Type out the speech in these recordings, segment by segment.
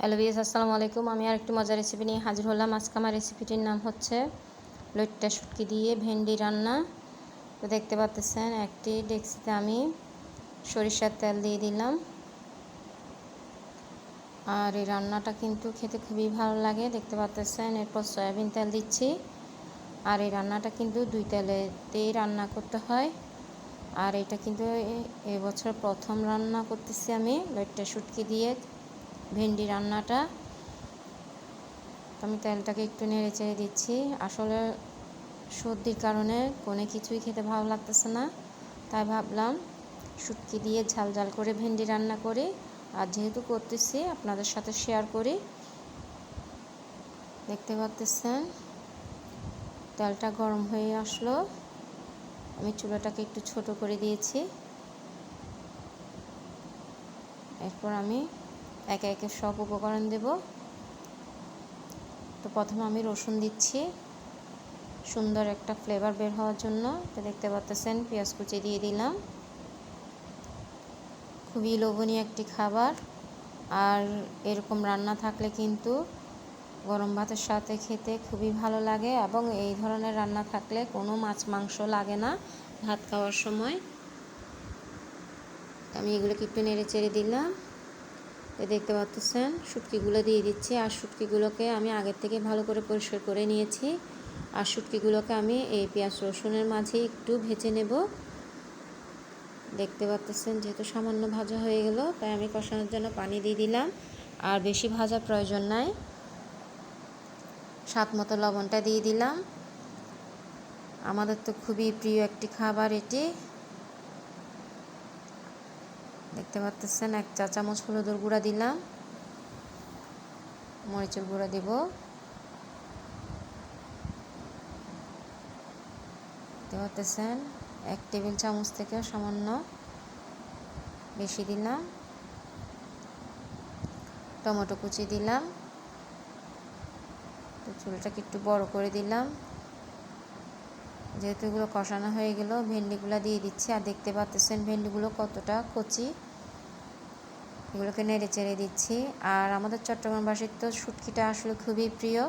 Hello BS আসসালামু আলাইকুম। আমি আর একটু মজার রেসিপি নিয়ে হাজির হলাম। আজকে আমার রেসিপিটির নাম হচ্ছে লইট্টা শুটকি দিয়ে ভেন্ডি রান্না। তো দেখতে পাচ্ছেন একটি ডেক্সিতে আমি সরিষার তেল দিয়ে দিলাম। আর এই রান্নাটা কিন্তু খেতে খুবই ভালো লাগে। দেখতে পাচ্ছেন এরপর সয়াবিন তেল দিচ্ছি। আর এই রান্নাটা কিন্তু দুই তেলেতেই রান্না করতে হয়। আর এটা কিন্তু এবছর প্রথম রান্না করতেছি আমি লইট্টা শুটকি দিয়ে। ভেন্ডি রান্নাটা। আমি তেলটাকে একটু নেড়ে চেড়ে দিচ্ছি। আসলে সর্দির কারণে কোনো কিছুই খেতে ভালো লাগতেছে না। তাই ভাবলাম শুটকি দিয়ে ঝাল ঝাল করে ভেন্ডি রান্না করি। আর যেহেতু করতেছি, আপনাদের সাথে শেয়ার করি। দেখতে পাচ্তেছেন, তেলটা গরম হয়ে আসলো। আমি চুলাটাকে একটু ছোট করে দিয়েছি। এরপর আমি একে একে সব উপকরণ দেব। তো প্রথমে আমি রসুন দিচ্ছি। সুন্দর একটা ফ্লেভার বের হওয়ার জন্য। তো দেখতে পাচ্ছেন, পেঁয়াজ কুচি দিয়ে দিলাম। খুবই লোভনীয় একটি খাবার। আর এরকম রান্না থাকলে কিন্তু গরম ভাতের সাথে খেতে খুবই ভালো লাগে এবং এই ধরনের রান্না থাকলে কোনো মাছ মাংস লাগে না ভাত খাওয়ার সময়। আমি এগুলোকে একটু নেড়ে চেড়ে দিলাম। দেখতে পাচ্ছেন, শুটকিগুলো দিয়ে দিচ্ছি। আর শুটকিগুলোকে আমি আগের থেকে ভালো করে পরিষ্কার করে নিয়েছি। আর শুটকিগুলোকে আমি এই পেঁয়াজ রসুনের মাঝে একটু ভেজে নেব। দেখতে পাচ্ছেন, যেহেতু সামান্য ভাজা হয়ে গেল, তাই আমি কষানোর জন্য পানি দিয়ে দিলাম। আর বেশি ভাজার প্রয়োজন নাই। স্বাদ মতো লবণটা দিয়ে দিলাম। আমাদের তো খুবই প্রিয় একটি খাবার এটি। দেখতে পাচ্ছেন এক চা চামচ হলুদের গুঁড়া দিলাম। মরিচের গুঁড়া দিব। দেখতে পাচ্ছেন এক টেবিল চামচ থেকে সামান্য বেশি দিলাম। টমেটো কুচি দিলাম। চুলটাকে একটু বড় করে দিলাম। যেহেতু এগুলো কষানো হয়ে গেল, ভেন্ডিগুলো দিয়ে দিচ্ছি। আর দেখতে পাচ্ছেন ভেন্ডিগুলো কতটা কচি। এগুলোকে নেড়ে চেড়ে দিচ্ছি। আর আমাদের চট্টগ্রামবাসীর তো শুটকিটা আসলে খুবই প্রিয়।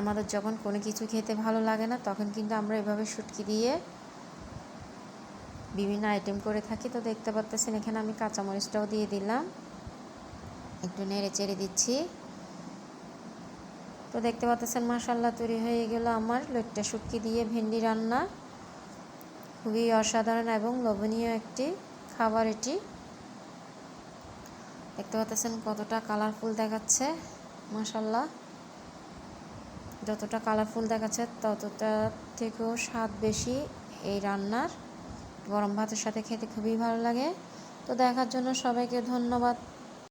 আমাদের যখন কোনো কিছু খেতে ভালো লাগে না, তখন কিন্তু আমরা এভাবে শুটকি দিয়ে বিভিন্ন আইটেম করে থাকি। তো দেখতে পাচ্ছেন এখানে আমি কাঁচামরিচটাও দিয়ে দিলাম। একটু নেড়ে চেড়ে দিচ্ছি। তো দেখতে পাচ্ছেন মাসাল্লা তৈরি হয়ে গেল আমার লইট্টা শুটকি দিয়ে ভেন্ডি রান্না। খুবই অসাধারণ এবং লোভনীয় একটি খাবার এটি। দেখতে পাচ্ছেন কতটা কালারফুল দেখাচ্ছে মাসাল্লাহ যতটা কালারফুল দেখাচ্ছে, ততটা থেকেও স্বাদ বেশি এই রান্নার। গরম ভাতের সাথে খেতে খুবই ভালো লাগে। তো দেখার জন্য সবাইকে ধন্যবাদ।